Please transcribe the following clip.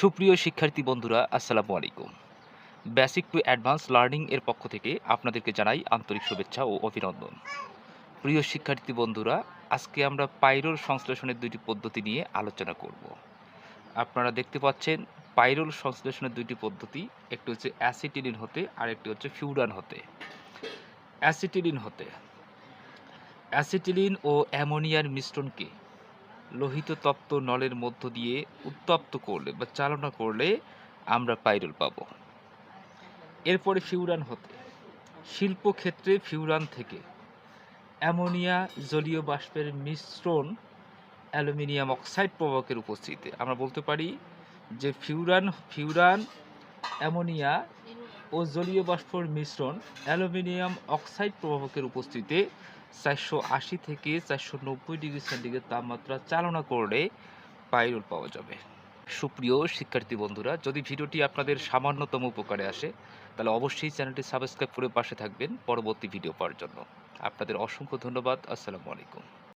সুপ্রিয় শিক্ষার্থী বন্ধুরা, আসসালামু আলাইকুম। বেসিক টু অ্যাডভান্স লার্নিং এর পক্ষ থেকে আপনাদেরকে জানাই আন্তরিক শুভেচ্ছা ও অভিনন্দন। প্রিয় শিক্ষার্থী বন্ধুরা, আজকে আমরা পাইরোল সংশ্লেষণের দুইটি পদ্ধতি নিয়ে আলোচনা করব। আপনারা দেখতে পাচ্ছেন, পাইরোল সংশ্লেষণের দুইটি পদ্ধতি, একটি হচ্ছে অ্যাসিটিলিন হতে আর একটি হচ্ছে ফিউরান হতে। অ্যাসিটিলিন হতে। অ্যাসিটিলিন ও অ্যামোনিয়ার মিশ্রণকে লোহিত তপ্ত নলের মধ্য দিয়ে উত্তপ্ত করলে বা চালনা করলে আমরা পাইরুল পাব। এরপরে ফিউরান হতে, শিল্পক্ষেত্রে ফিউরান থেকে অ্যামোনিয়া, জলীয় বাষ্পের মিশ্রণ, অ্যালুমিনিয়াম অক্সাইড প্রবাহকের উপস্থিতিতে। আমরা বলতে পারি যে ফিউরান ফিউরান, অ্যামোনিয়া ও জলীয় বাষ্পর মিশ্রণ অ্যালুমিনিয়াম অক্সাইড প্রবাহকের উপস্থিতিতে চারশো আশি থেকে চারশো নব্বই ডিগ্রি সেন্টিগ্রেড তাপমাত্রা চালনা করলে পাইরুল পাওয়া যাবে। সুপ্রিয় শিক্ষার্থী বন্ধুরা, যদি ভিডিওটি আপনাদের সামান্যতম উপকারে আসে, তাহলে অবশ্যই চ্যানেলটি সাবস্ক্রাইব করে পাশে থাকবেন। পরবর্তী ভিডিও পাওয়ার জন্য। আপনাদের অসংখ্য ধন্যবাদ। আসসালামু আলাইকুম।